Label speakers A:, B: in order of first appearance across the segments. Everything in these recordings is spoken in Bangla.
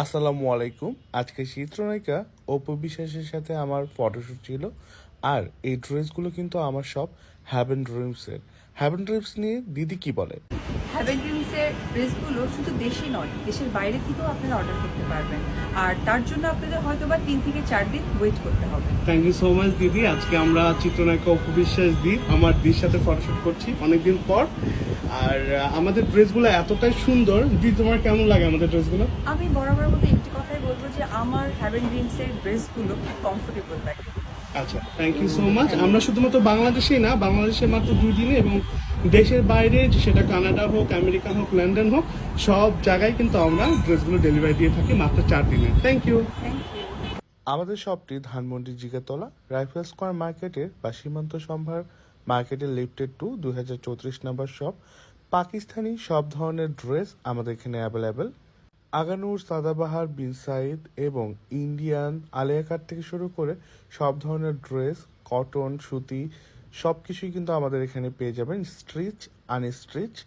A: আসসালামু আলাইকুম। আজকে চিত্রনায়িকা অপু বিশ্বাসের সাথে আমার ফটোশ্যুট ছিল। আর এই ড্রেসগুলো কিন্তু আমার সব হ্যাভেন ড্রিমসের হ্যাভেন ড্রিমস নিয়ে দিদি কি বলে?
B: হ্যাভেন ড্রিমসের ড্রেসগুলো শুধু দেশে নয় দেশের বাইরে থেকেও আপনারা অর্ডার করতে পারবেন। আর তার জন্য আপনাদের হয়তো বা তিন থেকে চার দিন ওয়েট করতে হবে।
C: থ্যাংক ইউ সো মাচ দিদি। আজকে আমরা চিত্রনায়িকা অপু বিশ্বাস দি আমার দির সাথে ফটোশুট করছি অনেকদিন পর। আর আমাদের ড্রেসগুলো এতটাই সুন্দর। দি তোমার কেমন লাগে আমাদের ড্রেসগুলো
B: আমি বরাবর মতো একটি কথাই বলব যে আমার হ্যাভেন ড্রিমসের ড্রেসগুলো খুব কমফোর্টেবল লাগে।
C: আচ্ছা থ্যাংক ইউ সো মাচ আমরা শুধুমাত্র বাংলাদেশেই না বাংলাদেশে মাত্র দুই দিনে এবং দেশের বাইরে, সেটা কানাডা হোক, আমেরিকা হোক, লন্ডন হোক, সব জায়গায় কিন্তু আমরা ড্রেসগুলো ডেলিভারি দিয়ে থাকি মাত্র চার দিনে।
B: থ্যাংক ইউ
A: আমাদের শপটি ধানমন্ডি জিগাতলা, রাইফেল স্কোয়ার মার্কেটের বা সীমান্ত সম্ভার মার্কেটের লিফটেড টু দুই হাজার চৌত্রিশ নম্বর শপ। পাকিস্তানি সব ধরনের ড্রেস আমাদের এখানে অ্যাভেলেবেল আগানুর সাদাবাহার, বিন সাইদ এবং ইন্ডিয়ান আলিয়া কাট থেকে শুরু করে সব ধরনের ড্রেস, কটন, সুতি সব কিছুই কিন্তু আমাদের এখানে পেয়ে যাবেন। স্ট্রিচ, আনস্ট্রিচ,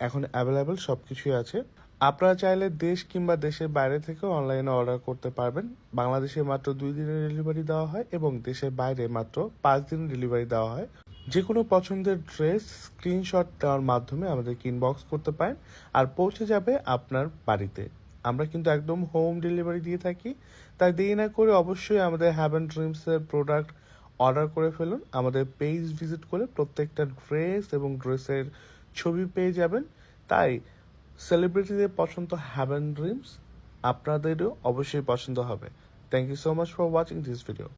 A: এখন অ্যাভেলেবেল সব কিছুই আছে। আপনারা চাইলে দেশ কিংবা দেশের বাইরে থেকেও অনলাইনে অর্ডার করতে পারবেন। বাংলাদেশে মাত্র দুই দিনের ডেলিভারি দেওয়া হয় এবং দেশের বাইরে মাত্র পাঁচ দিনের ডেলিভারি দেওয়া হয়। যে কোনো পছন্দের ড্রেস, স্ক্রিনশট দেওয়ার মাধ্যমে আমাদেরকে ইনবক্স করতে পারেন আর পৌঁছে যাবে আপনার বাড়িতে। আমরা কিন্তু একদম হোম ডেলিভারি দিয়ে থাকি। তাই দেরি না করে অবশ্যই আমাদের হ্যাভেন ড্রিমসের প্রোডাক্ট অর্ডার করে ফেলুন। আমাদের পেজ ভিজিট করে প্রত্যেকটা ড্রেস এবং ড্রেসের ছবি পেয়ে যাবেন। তাই সেলিব্রিটিদের পছন্দ হ্যাভেন ড্রিমস আপনাদেরও অবশ্যই পছন্দ হবে। Thank you so much for watching this video